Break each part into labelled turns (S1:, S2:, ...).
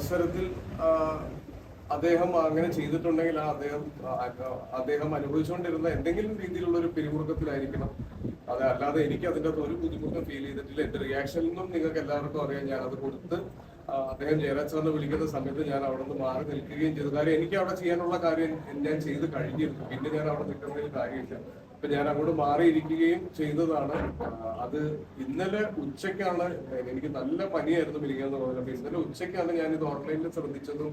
S1: അവസരത്തിൽ അദ്ദേഹം അങ്ങനെ ചെയ്തിട്ടുണ്ടെങ്കിൽ ആ അദ്ദേഹം അദ്ദേഹം അനുഭവിച്ചുകൊണ്ടിരുന്ന എന്തെങ്കിലും രീതിയിലുള്ള ഒരു പിരിമുറുക്കത്തിലായിരിക്കണം. അത് അല്ലാതെ എനിക്ക് അതിന്റെ അകത്ത് ഒരു ബുദ്ധിമുട്ടും ഫീൽ ചെയ്തിട്ടില്ല. എന്റെ റിയാക്ഷനിൽ നിന്നും നിങ്ങൾക്ക് എല്ലാവർക്കും അറിയാം. ഞാൻ അത് കൊടുത്ത് അദ്ദേഹം ജയരാജ് സാറിനെ വിളിക്കുന്ന സമയത്ത് ഞാൻ അവിടെ നിന്ന് മാറി നിൽക്കുകയും ചെയ്തു. കാര്യം എനിക്ക് അവിടെ ചെയ്യാനുള്ള കാര്യം ഞാൻ ചെയ്ത് കഴിഞ്ഞിരുന്നു. പിന്നെ ഞാൻ അവിടെ നിൽക്കുന്നതിൽ കാര്യമില്ല. അപ്പൊ ഞാൻ അങ്ങോട്ട് മാറിയിരിക്കുകയും ചെയ്തതാണ്. അത് ഇന്നലെ ഉച്ചയ്ക്കാണ് എനിക്ക് നല്ല പനിയായിരുന്നു വിളിക്കാന്ന് പറഞ്ഞത്. അപ്പൊ ഇന്നലെ ഉച്ചയ്ക്കാണ് ഞാൻ ഇത് ഓൺലൈനിൽ ശ്രദ്ധിച്ചതും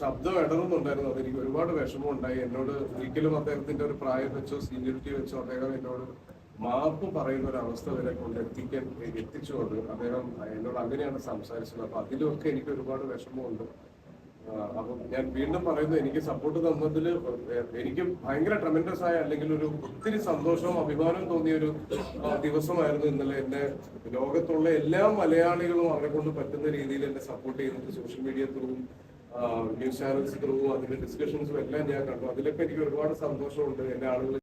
S1: ശബ്ദം ഇടറുന്നുണ്ടായിരുന്നു. അതെനിക്ക് ഒരുപാട് വിഷമം ഉണ്ടായി എന്നോട് ഒരിക്കലും അദ്ദേഹത്തിന്റെ ഒരു പ്രായം വെച്ചോ സീനിയറിറ്റി വെച്ചോ അദ്ദേഹം എന്നോട് മാപ്പ് പറയുന്ന ഒരു അവസ്ഥ വരെ കൊണ്ട് എത്തിക്കാൻ എത്തിച്ചു അത് അദ്ദേഹം എന്നോട് അങ്ങനെയാണ് സംസാരിച്ചത്. അപ്പൊ അതിലൊക്കെ എനിക്ക് ഒരുപാട് വിഷമമുണ്ട്. അപ്പം ഞാൻ വീണ്ടും പറയുന്നത് എനിക്ക് സപ്പോർട്ട് തന്നതിൽ എനിക്ക് ഭയങ്കര ട്രമെൻഡസ് ആയ അല്ലെങ്കിൽ ഒരു ഒത്തിരി സന്തോഷവും അഭിമാനവും തോന്നിയ ഒരു ദിവസമായിരുന്നു ഇന്നലെ എന്നെ ലോകത്തുള്ള എല്ലാ മലയാളികളും അവരെ കൊണ്ട് പറ്റുന്ന രീതിയിൽ എന്നെ സപ്പോർട്ട് ചെയ്യുന്നത് സോഷ്യൽ മീഡിയ ത്രൂവും ന്യൂസ് ചാനൽസ് ത്രൂ അതിന്റെ ഡിസ്കഷൻസും എല്ലാം ഞാൻ കണ്ടു. അതിലൊക്കെ എനിക്ക് ഒരുപാട് സന്തോഷമുണ്ട്. എന്റെ ആളുകൾ